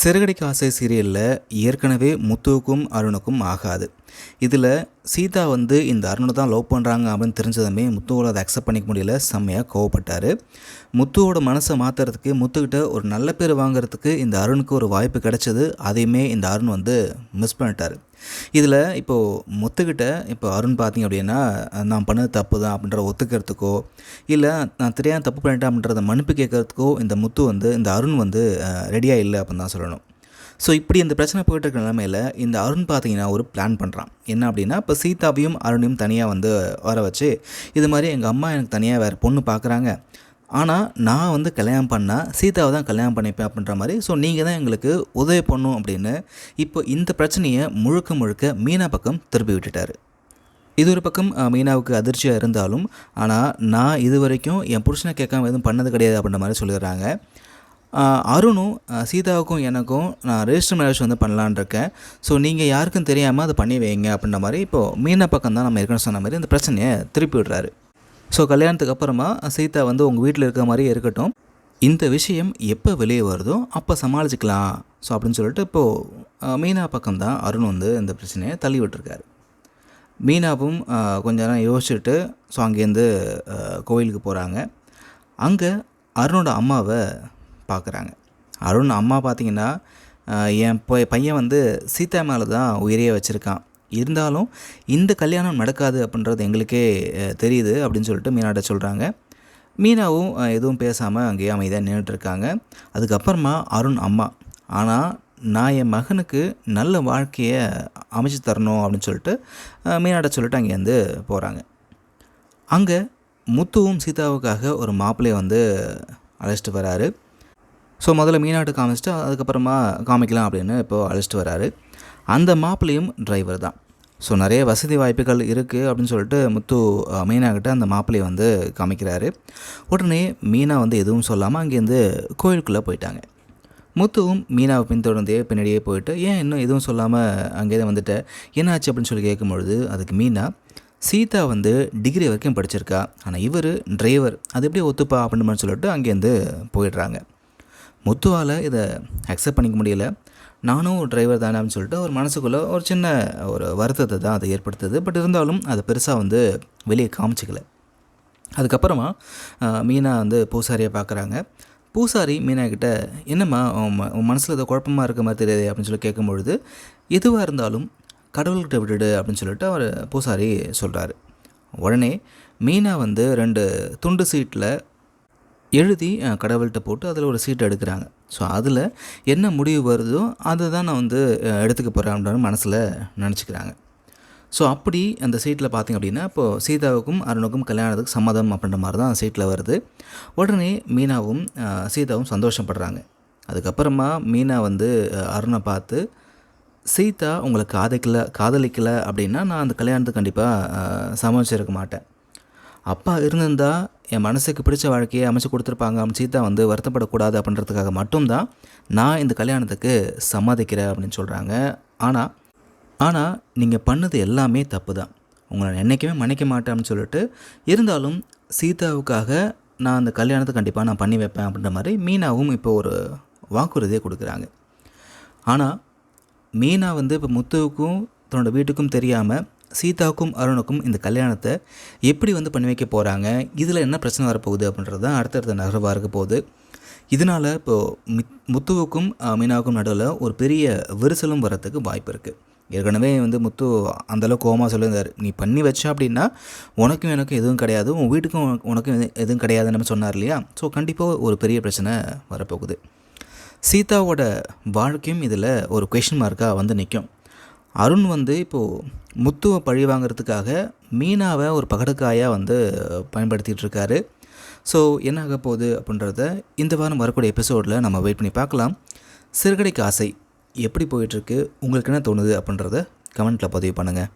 சிறுகடிக்கு ஆசை சீரியலில் ஏற்கனவே முத்துவுக்கும் அருணுக்கும் ஆகாது. இதில் சீதா வந்து இந்த அருணை தான் லவ் பண்ணுறாங்க அப்படின்னு தெரிஞ்சதுமே முத்துவோட அதை அக்செப்ட் பண்ணிக்க முடியல செம்மையாக கோவப்பட்டார். முத்துவோட மனசை மாற்றுறதுக்கு முத்துக்கிட்ட ஒரு நல்ல பேர் வாங்குறதுக்கு இந்த அருணுக்கு ஒரு வாய்ப்பு கிடைச்சது அதையுமே இந்த அருண் வந்து மிஸ் பண்ணிட்டார். இதில் இப்போது முத்துக்கிட்ட இப்போ அருண் பார்த்தீங்க அப்படின்னா நான் பண்ணது தப்பு தான் அப்படின்ற ஒத்துக்கிறதுக்கோ இல்லை நான் தெரியாமல் தப்பு பண்ணிட்டேன் அப்படின்றத மன்னிப்பு கேட்கறதுக்கோ இந்த முத்து வந்து இந்த அருண் வந்து ரெடியாக இல்லை அப்படின்னு தான் சொல்லணும். ஸோ இப்படி இந்த பிரச்சனை போயிட்டு இருக்க நிலமையில் இந்த அருண் பார்த்தீங்கன்னா ஒரு பிளான் பண்ணுறான் என்ன அப்படின்னா இப்போ சீதாவையும் அருணையும் தனியாக வந்து வர வச்சு இது மாதிரி எங்கள் அம்மா எனக்கு தனியாக வேறு பொண்ணு பார்க்குறாங்க. ஆனால் நான் வந்து கல்யாணம் பண்ணால் சீதாவை தான் கல்யாணம் பண்ணிப்பேன் அப்படின்ற மாதிரி. ஸோ நீங்கள் தான் எங்களுக்கு உதவி பண்ணும் அப்படின்னு இப்போ இந்த பிரச்சனையை முழுக்க முழுக்க மீனா பக்கம் திருப்பி விட்டுட்டார். இது ஒரு பக்கம் மீனாவுக்கு அதிர்ச்சியாக இருந்தாலும் ஆனால் நான் இது வரைக்கும் என் புருஷனை கேட்காம எதுவும் பண்ணது கிடையாது அப்படின்ற மாதிரி சொல்லிடுறாங்க. அருணும் சீதாவுக்கும் எனக்கும் நான் ரெஜிஸ்டர் மேரேஜ் வந்து பண்ணலான்னு இருக்கேன். ஸோ நீங்கள் யாருக்கும் தெரியாமல் அதை பண்ணி வைங்க அப்படின்ற மாதிரி இப்போது மீனா பக்கம் தான் நம்ம ஏற்கனவே சொன்ன மாதிரி இந்த பிரச்சனையை திருப்பி விடுறாரு. ஸோ கல்யாணத்துக்கு அப்புறமா சீதா வந்து உங்கள் வீட்டில் இருக்க மாதிரியே இருக்கட்டும். இந்த விஷயம் எப்போ வெளியே வருதோ அப்போ சமாளிச்சுக்கலாம். ஸோ அப்படின்னு சொல்லிட்டு இப்போது மீனா பக்கம் தான் அருண் வந்து இந்த பிரச்சனையை தள்ளி விட்டுருக்காரு. மீனாவும் கொஞ்ச நேரம் யோசிச்சுட்டு ஸோ அங்கேருந்து கோயிலுக்கு போகிறாங்க அங்கே அருணோட அம்மாவை பார்க்குறாங்க அருண் அம்மா பார்த்தீங்கன்னா என் பையன் வந்து சீதா மேலே தான் உயிரையே வச்சுருக்கான். இருந்தாலும் இந்த கல்யாணம் நடக்காது அப்படின்றது எங்களுக்கே தெரியுது அப்படின்னு சொல்லிட்டு மீனாட்ட சொல்கிறாங்க மீனாவும் எதுவும் பேசாமல் அங்கேயே அமைதியாக நின்றுட்டு இருக்காங்க அதுக்கப்புறமா அருண் அம்மா ஆனால் நான் என் மகனுக்கு நல்ல வாழ்க்கையை அமைச்சு தரணும் அப்படின்னு சொல்லிட்டு மீனாட மீனாட்ட சொல்லிட்டு அங்கேருந்து போகிறாங்க அங்கே முத்துவும் சீதாவுக்காக ஒரு மாப்பிள்ளையை வந்து அழைச்சிட்டு வராரு. ஸோ முதல்ல மீனாட்டு காமிச்சிட்டு அதுக்கப்புறமா காமிக்கலாம் அப்படின்னு இப்போது அழைச்சிட்டு வராரு. அந்த மாப்பிள்ளையும் டிரைவர் தான். ஸோ நிறைய வசதி வாய்ப்புகள் இருக்குது அப்படின்னு சொல்லிட்டு முத்து அஹ், மீனா கிட்ட அந்த மாப்பிள்ளையை வந்து காமிக்கிறாரு. உடனே மீனா வந்து எதுவும் சொல்லாமல் அங்கேருந்து கோயிலுக்குள்ளே போயிட்டாங்க. முத்துவும் மீனாவை பின்தொடர்ந்தே பின்னாடியே போயிட்டு ஏன் இன்னும் எதுவும் சொல்லாமல் அங்கேயே வந்துட்ட? என்னாச்சு? அப்படின்னு சொல்லி கேட்கும்பொழுது அதுக்கு மீனா சீதா வந்து டிகிரி வரைக்கும் படிச்சிருக்கா. ஆனால் இவர் டிரைவர் அது எப்படி ஒத்துப்பா? அப்படின்னு சொல்லிட்டு அங்கேருந்து போயிடுறாங்க. முத்துவால் இதை அக்செப்ட் பண்ணிக்க முடியல. நானும் ஒரு டிரைவர் தானே அப்படின்னு சொல்லிட்டு அவர் மனசுக்குள்ளே ஒரு சின்ன ஒரு வருத்தத்தை தான் அதை ஏற்படுத்துது. பட் இருந்தாலும் அதை பெருசாக வந்து வெளியே காமிச்சிக்கல. அதுக்கப்புறமா மீனா வந்து பூசாரியை பார்க்குறாங்க. பூசாரி மீனா கிட்ட என்னம்மா உன் ம- உன் மனசில் ஏதோ குழப்பமாக இருக்க மாதிரி தெரியாது அப்படின்னு சொல்லி கேட்கும்பொழுது எதுவாக இருந்தாலும் கடவுள்கிட்ட விட்டுடு அப்படின்னு சொல்லிட்டு அவர் பூசாரி சொல்கிறாரு உடனே மீனா வந்து ரெண்டு துண்டு சீட்டில் எழுதி கடவுள்கிட்ட போட்டு அதில் ஒரு சீட் எடுக்கிறாங்க. ஸோ அதில் என்ன முடிவு வருதோ அதை தான் நான் வந்து எடுத்துக்க போகிறேன் அப்படின்னு மனசில் நினச்சிக்கிறாங்க. ஸோ அப்படி அந்த சீட்டில் பார்த்திங்க அப்படின்னா இப்போது சீதாவுக்கும் அருணுக்கும் கல்யாணத்துக்கு சம்மதம் அப்படின்ற மாதிரி தான் சீட்டில் வருது. உடனே மீனாவும் சீதாவும் சந்தோஷப்படுறாங்க. அதுக்கப்புறமா மீனா வந்து அருணை பார்த்து சீதா உங்களை காதலிக்கலை காதலிக்கலை அப்படின்னா நான் அந்த கல்யாணத்துக்கு கண்டிப்பாக சமாளிச்சிருக்க மாட்டேன். அப்பா இருந்திருந்தால் என் மனசுக்கு பிடிச்ச வாழ்க்கையை அமைச்சு கொடுத்துருப்பாங்க. அப்படின்னு சீதா வந்து வருத்தப்படக்கூடாது அப்படின்றதுக்காக மட்டும்தான் நான் இந்த கல்யாணத்துக்கு சம்மதிக்கிறேன் அப்படின்னு சொல்கிறாங்க ஆனால் ஆனால் நீங்கள் பண்ணது எல்லாமே தப்பு தான் உங்களை என்றைக்குமே மன்னிக்க மாட்டேன் அப்படின்னு சொல்லிட்டு இருந்தாலும் சீதாவுக்காக நான் அந்த கல்யாணத்தை கண்டிப்பாக நான் பண்ணி வைப்பேன் அப்படின்ற மாதிரி மீனாவும் இப்போ ஒரு வாக்குறுதியை கொடுக்குறாங்க. ஆனால் மீனா வந்து இப்போ முத்துவுக்கும் தன்னோட வீட்டுக்கும் தெரியாமல் சீதாவுக்கும் அருணுக்கும் இந்த கல்யாணத்தை எப்படி வந்து பண்ணி வைக்க போகிறாங்க இதில் என்ன பிரச்சனை வரப்போகுது அப்படின்றது தான் அடுத்தடுத்த நகர்வாக இருக்க போகுது. இதனால் இப்போது மித் முத்துவுக்கும் மீனாவுக்கும் நடுவில் ஒரு பெரிய விரிசலும் வரத்துக்கு வாய்ப்பு இருக்குது ஏற்கனவே வந்து முத்து அந்தளவுக்கு கோமா சொல்லியிருந்தார். நீ பண்ணி வச்ச அப்படின்னா உனக்கும் எனக்கும் எதுவும் கிடையாது. உன் வீட்டுக்கும் உனக்கும் எதுவும் கிடையாதுன்னு நம்ம சொன்னார் இல்லையா? ஸோ கண்டிப்பாக ஒரு பெரிய பிரச்சனை வரப்போகுது. சீதாவோட வாழ்க்கையும் இதில் ஒரு கொஷின் மார்க்காக வந்து நிற்கும் அருண் வந்து இப்போது முத்துவை பழி வாங்குறதுக்காக மீனாவை ஒரு பகடக்காயாக வந்து பயன்படுத்திகிட்டு இருக்காரு ஸோ என்ன ஆக போகுது அப்படின்றத இந்த வாரம் வரக்கூடிய எபிசோடில் நம்ம வெயிட் பண்ணி பார்க்கலாம். சிறுகடைக்கு ஆசை எப்படி போயிட்டுருக்கு உங்களுக்கு என்ன தோணுது அப்படின்றத கமெண்ட்டில் பதிவு பண்ணுங்கள்